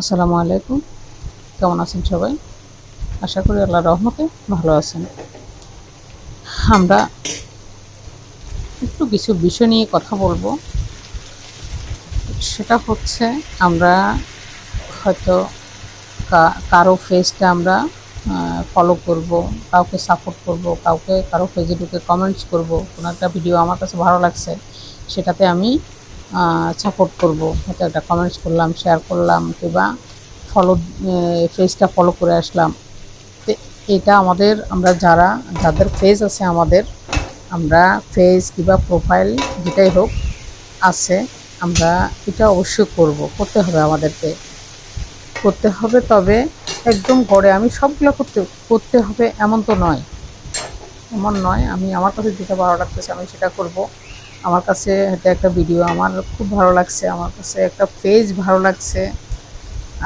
আসসালামু আলাইকুম। কেমন আছেন সবাই? আশা করি আল্লাহ রহমতে ভালো আছেন। আমরা একটু কিছু বিষয় নিয়ে কথা বলব। সেটা হচ্ছে আমরা হয়তো কারও ফেসটা আমরা ফলো করব, কাউকে সাপোর্ট করব, কাউকে, কারও পেজে ঢুকে কমেন্টস করব। কোনো একটা ভিডিও আমার কাছে ভালো লাগছে, সেটাতে আমি সাপোর্ট করব। হয়তো একটা কমেন্টস করলাম শেয়ার করলাম, কিংবা ফলো ফেজটা ফলো করে আসলাম। তো এটা আমাদের, আমরা যারা, যাদের ফেজ আছে আমাদের, আমরা ফেজ কিংবা প্রোফাইল যেটাই হোক আছে, আমরা এটা অবশ্যই করব। করতে হবে আমাদেরকে। করতে হবে তবে একদম গড়ে আমি সবগুলো করতে করতে হবে এমন তো নয়। এমন নয়, আমি আমার কাছে যেটা ভালো লাগতেছে আমি সেটা করব। আমার কাছে এটা একটা ভিডিও আমার খুব ভালো লাগছে, আমার কাছে একটা পেজ ভালো লাগছে।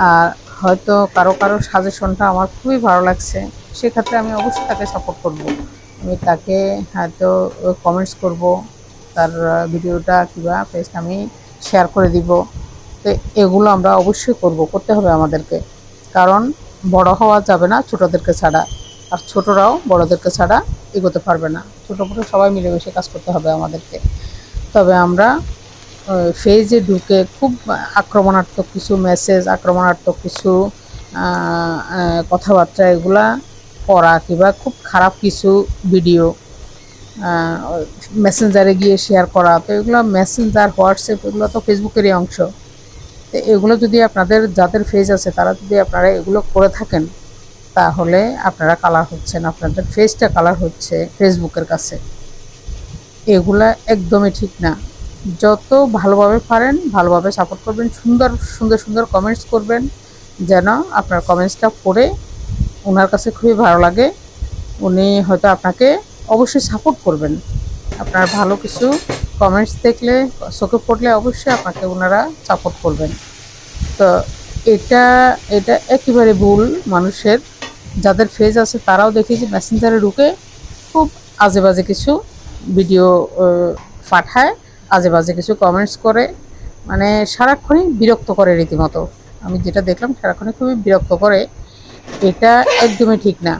আর হয়তো কারও কারও সাজেশনটা আমার খুবই ভালো লাগছে, সেক্ষেত্রে আমি অবশ্যই তাকে সাপোর্ট করব। আমি তাকে হয়তো কমেন্টস করব, তার ভিডিওটা কিংবা পেজটা আমি শেয়ার করে দিব। তো এগুলো আমরা অবশ্যই করব, করতে হবে আমাদেরকে। কারণ বড় হওয়া যাবে না ছোটদেরকে ছাড়া। আর ছোটরাও বড়দেরকে ছাড়া এগোতে পারবে না। ছোটো বড়ো সবাই মিলেমিশে কাজ করতে হবে আমাদেরকে। তবে আমরা ফেজে ঢুকে খুব আক্রমণাত্মক কিছু মেসেজ আক্রমণাত্মক কিছু কথাবার্তা এগুলা করা কিংবা খুব খারাপ কিছু ভিডিও মেসেঞ্জারে গিয়ে শেয়ার করা। তো এগুলো মেসেঞ্জার হোয়াটসঅ্যাপ এগুলো তো ফেসবুকেরই অংশ। তো এগুলো যদি আপনাদের, যাদের ফেজ আছে তারা যদি আপনারা এগুলো করে থাকেন তাহলে আপনারা কালার হচ্ছেন, আপনাদের ফেসটা কালার হচ্ছে ফেসবুকের কাছে। এগুলা একদমই ঠিক না। যত ভালোভাবে পারেন, ভালোভাবে সাপোর্ট করবেন, সুন্দর সুন্দর সুন্দর কমেন্টস করবেন, যেন আপনার কমেন্টসটা পড়ে ওনার কাছে খুবই ভালো লাগে। উনি হয়তো আপনাকে অবশ্যই সাপোর্ট করবেন। আপনার ভালো কিছু কমেন্টস দেখলে, চোখে পড়লে অবশ্যই আপনাকে ওনারা সাপোর্ট করবেন। তো এটা এটা একেবারে ভুল মানুষের যাদের ফেজ আছে তারাও দেখি যে মেসেঞ্জারে ঢুকে খুব আজে বাজে কিছু ভিডিও পাঠায় আজে বাজে কিছু কমেন্টস করে মানে সারাক্ষণই বিরক্ত করে রীতিমতো। আমি যেটা দেখলাম সারাক্ষণই খুবই বিরক্ত করে। এটা একদমই ঠিক না।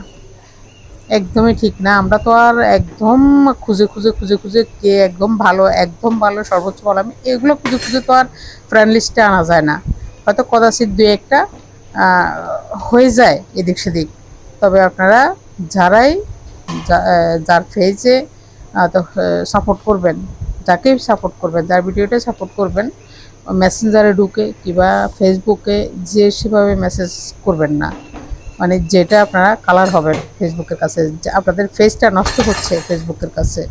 একদমই ঠিক না। আমরা তো আর একদম খুঁজে খুঁজে খুঁজে খুঁজে কে একদম ভালো একদম ভালো, সর্বোচ্চ ভালো, আমি এগুলো খুঁজে খুঁজে তো আর ফ্রেন্ড লিস্টে আনা যায় না। হয়তো কদাচিৎ দু একটা হয়ে যায় এদিক সেদিক। তবে আপনারা যারাই যার ফেজে সাপোর্ট করবেন, যাকে সাপোর্ট করবেন, যার ভিডিওটা সাপোর্ট করবেন মেসেঞ্জারে ঢুকে কিংবা ফেসবুকে যে সেভাবে মেসেজ করবেন না মানে যেটা আপনারা কালার হবেন ফেসবুকের কাছে আপনাদের ফেসটা নষ্ট হচ্ছে ফেসবুকের কাছে,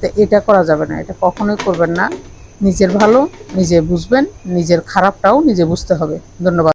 তো এটা করা যাবে না, এটা কখনোই করবেন না, নিজের ভালো, নিজে বুঝবেন, নিজের খারাপটাও নিজে বুঝতে হবে, ধন্যবাদ।